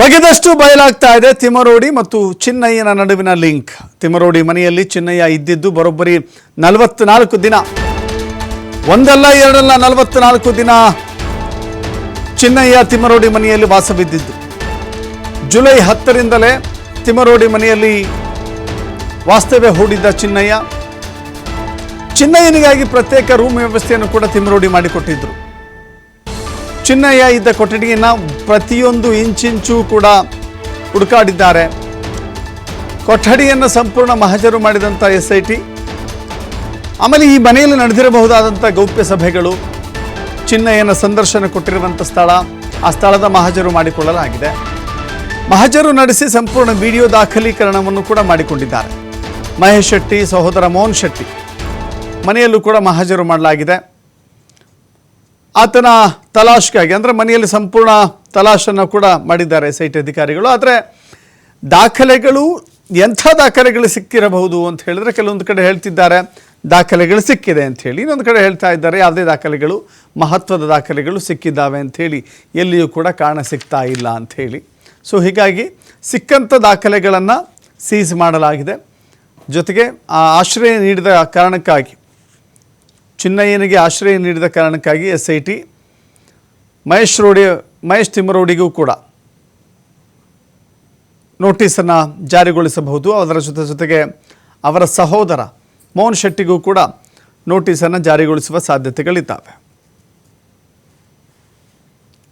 ಬಗೆದಷ್ಟು ಬಯಲಾಗ್ತಾ ಇದೆ ತಿಮರೋಡಿ ಮತ್ತು ಚಿನ್ನಯ್ಯನ ನಡುವಿನ ಲಿಂಕ್. ತಿಮರೋಡಿ ಮನೆಯಲ್ಲಿ ಚಿನ್ನಯ್ಯ ಇದ್ದಿದ್ದು ಬರೋಬ್ಬರಿ ನಲವತ್ನಾಲ್ಕು ದಿನ. ಒಂದಲ್ಲ ಎರಡಲ್ಲ ನಲವತ್ನಾಲ್ಕು ದಿನ ಚಿನ್ನಯ್ಯ ತಿಮರೋಡಿ ಮನೆಯಲ್ಲಿ ವಾಸವಿದ್ದಿದ್ದು. ಜುಲೈ ಹತ್ತರಿಂದಲೇ ತಿಮರೋಡಿ ಮನೆಯಲ್ಲಿ ವಾಸ್ತವ್ಯ ಹೂಡಿದ್ದ ಚಿನ್ನಯ್ಯ. ಚಿನ್ನಯ್ಯನಿಗಾಗಿ ಪ್ರತ್ಯೇಕ ರೂಮ್ ವ್ಯವಸ್ಥೆಯನ್ನು ಕೂಡ ತಿಮರೋಡಿ ಮಾಡಿಕೊಟ್ಟಿದ್ರು. ಚಿನ್ನಯ್ಯ ಇದ್ದ ಕೊಠಡಿಯನ್ನು ಪ್ರತಿಯೊಂದು ಇಂಚಿಂಚು ಕೂಡ ಹುಡುಕಾಡಿದ್ದಾರೆ. ಕೊಠಡಿಯನ್ನು ಸಂಪೂರ್ಣ ಮಹಜರು ಮಾಡಿದಂಥ ಎಸ್ ಐ ಟಿ ಆಮೇಲೆ ಈ ಮನೆಯಲ್ಲಿ ನಡೆದಿರಬಹುದಾದಂಥ ಗೌಪ್ಯ ಸಭೆಗಳು, ಚಿನ್ನಯ್ಯನ ಸಂದರ್ಶನ ಕೊಟ್ಟಿರುವಂಥ ಸ್ಥಳ, ಆ ಸ್ಥಳದ ಮಹಜರು ಮಾಡಿಕೊಳ್ಳಲಾಗಿದೆ. ಮಹಜರು ನಡೆಸಿ ಸಂಪೂರ್ಣ ವಿಡಿಯೋ ದಾಖಲೀಕರಣವನ್ನು ಕೂಡ ಮಾಡಿಕೊಂಡಿದ್ದಾರೆ. ಮಹೇಶ್ ಶೆಟ್ಟಿ, ಸಹೋದರ ಮೋಹನ್ ಶೆಟ್ಟಿ, ಮನೆಯಲ್ಲೂ ಕೂಡ ಮಹಜರು ಮಾಡಲಾಗಿದೆ. ಆತನ ತಲಾಶ್ಗಾಗಿ, ಅಂದರೆ ಮನೆಯಲ್ಲಿ ಸಂಪೂರ್ಣ ತಲಾಶನ್ನು ಕೂಡ ಮಾಡಿದ್ದಾರೆ ಎಸ್ ಅಧಿಕಾರಿಗಳು. ಆದರೆ ದಾಖಲೆಗಳು ಎಂಥ ದಾಖಲೆಗಳು ಸಿಕ್ಕಿರಬಹುದು ಅಂತ ಹೇಳಿದ್ರೆ ಕೆಲವೊಂದು ಕಡೆ ಹೇಳ್ತಿದ್ದಾರೆ, ದಾಖಲೆಗಳು ಸಿಕ್ಕಿದೆ ಅಂಥೇಳಿ ಇನ್ನೊಂದು ಕಡೆ ಹೇಳ್ತಾ ಇದ್ದಾರೆ, ಯಾವುದೇ ದಾಖಲೆಗಳು, ಮಹತ್ವದ ದಾಖಲೆಗಳು ಸಿಕ್ಕಿದ್ದಾವೆ ಅಂಥೇಳಿ ಎಲ್ಲಿಯೂ ಕೂಡ ಕಾರಣ ಸಿಗ್ತಾ ಇಲ್ಲ ಅಂಥೇಳಿ ಸೊ ಹೀಗಾಗಿ ಸಿಕ್ಕಂಥ ದಾಖಲೆಗಳನ್ನು ಸೀಸ್ ಮಾಡಲಾಗಿದೆ. ಜೊತೆಗೆ ಆ ಆಶ್ರಯ ನೀಡಿದ ಕಾರಣಕ್ಕಾಗಿ ಚಿನ್ನಯ್ಯನಿಗೆ ಆಶ್ರಯ ನೀಡಿದ ಕಾರಣಕ್ಕಾಗಿ ಎಸ್ ಐ ಟಿ ಮಹೇಶ್ ರೋಡಿ, ಮಹೇಶ್ ತಿಮ್ಮರೋಡಿಗೂ ಕೂಡ ನೋಟಿಸನ್ನು ಜಾರಿಗೊಳಿಸಬಹುದು. ಅದರ ಜೊತೆ ಜೊತೆಗೆ ಅವರ ಸಹೋದರ ಮೋಹನ್ ಶೆಟ್ಟಿಗೂ ಕೂಡ ನೋಟಿಸನ್ನು ಜಾರಿಗೊಳಿಸುವ ಸಾಧ್ಯತೆಗಳಿದ್ದಾವೆ.